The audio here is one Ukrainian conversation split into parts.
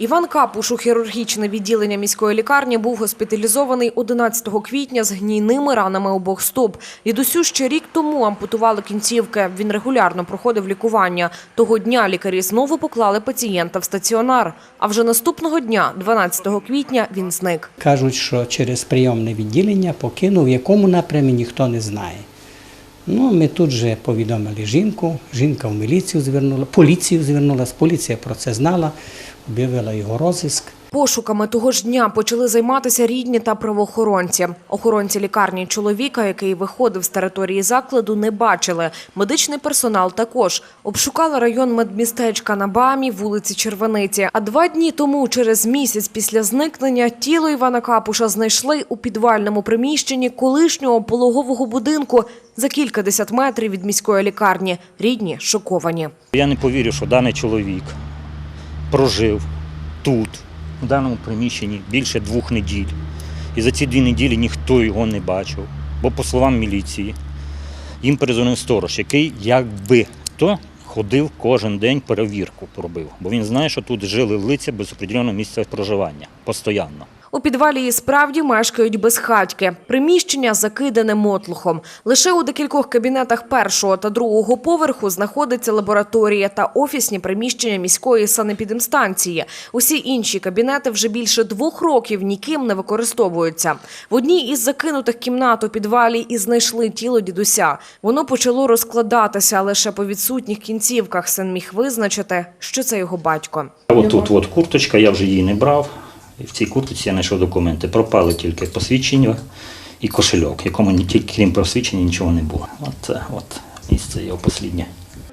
Іван Капуш у хірургічне відділення міської лікарні був госпіталізований 11 квітня з гнійними ранами обох стоп. Дідусю ще рік тому ампутували кінцівки. Він регулярно проходив лікування. Того дня лікарі знову поклали пацієнта в стаціонар. А вже наступного дня, 12 квітня, він зник. Кажуть, що через прийомне відділення покинув, в якому напрямі ніхто не знає. Ну, ми тут же повідомили жінку, жінка в міліцію звернула, поліцію звернулася, поліція про це знала, об'явила його розіск. Пошуками того ж дня почали займатися рідні та правоохоронці. Охоронці лікарні чоловіка, який виходив з території закладу, не бачили. Медичний персонал також. Обшукали район медмістечка на Бамі, вулиці Червениці. А два дні тому, через місяць після зникнення, тіло Івана Капуша знайшли у підвальному приміщенні колишнього пологового будинку за кількадесят метрів від міської лікарні. Рідні шоковані. Я не повірю, що даний чоловік прожив тут, у даному приміщенні, більше двох неділь. І за ці дві неділі ніхто його не бачив. Бо, по словам міліції, їм перезвонив сторож, який якби то ходив кожен день перевірку пробив. Бо він знає, що тут жили лиця без определеного місця проживання постійно. У підвалі і справді мешкають безхатьки. Приміщення закидане мотлухом. Лише у декількох кабінетах першого та другого поверху знаходиться лабораторія та офісні приміщення міської санепідемстанції. Усі інші кабінети вже більше двох років ніким не використовуються. В одній із закинутих кімнат у підвалі і знайшли тіло дідуся. Воно почало розкладатися, лише по відсутніх кінцівках син міг визначити, що це його батько. От тут от курточка, я вже її не брав. В цій куртці я знайшов документи. Пропали тільки посвідчення і кошельок, якому тільки крім посвідчення нічого не було. От от місце його посліднє.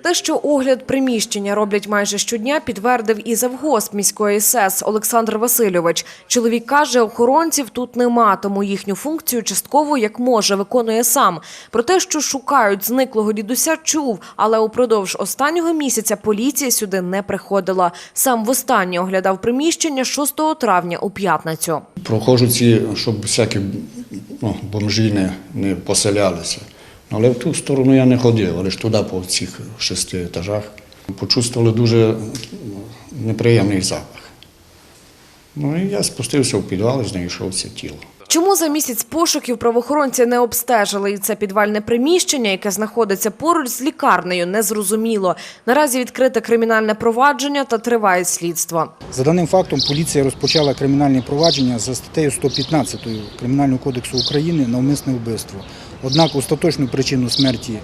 Те, що огляд приміщення роблять майже щодня, підтвердив і завгосп міської СЕС Олександр Васильович. Чоловік каже, охоронців тут нема, тому їхню функцію частково як може виконує сам. Про те, що шукають зниклого дідуся, чув, але упродовж останнього місяця поліція сюди не приходила. Сам востаннє оглядав приміщення 6 травня у п'ятницю. Проходжу ці, щоб всякі ну, бомжі не поселялися. Але в ту сторону я не ходив, але ж туди по цих шести етажах. Почувствували дуже неприємний запах. Ну і я спустився в підвал і знайшов це тіло. Чому за місяць пошуків правоохоронці не обстежили і це підвальне приміщення, яке знаходиться поруч з лікарнею, незрозуміло. Наразі відкрите кримінальне провадження та триває слідство. За даним фактом, поліція розпочала кримінальне провадження за статтею 115 Кримінального кодексу України навмисне вбивство. Однак остаточну причину смерті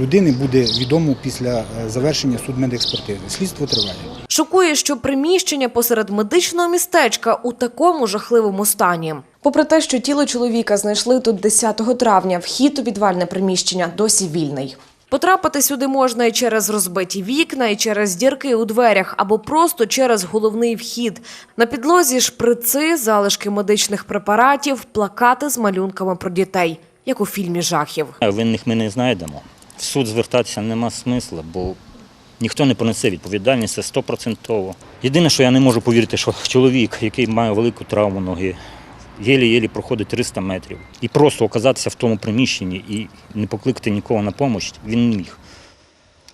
людини буде відомо після е, завершення судмедекспертизи. Слідство триває. Шокує, що приміщення посеред медичного містечка у такому жахливому стані. Попри те, що тіло чоловіка знайшли тут 10 травня, вхід у підвальне приміщення досі вільний. Потрапити сюди можна і через розбиті вікна, і через дірки у дверях, або просто через головний вхід. На підлозі шприци, залишки медичних препаратів, плакати з малюнками про дітей, як у фільмі жахів. Винних ми не знайдемо. В суд звертатися нема смисла, бо ніхто не понесе відповідальність, це стопроцентово. Єдине, що я не можу повірити, що чоловік, який має велику травму ноги, єлі-єлі проходить 300 метрів, і просто оказатися в тому приміщенні і не покликати нікого на допомогу, він не міг.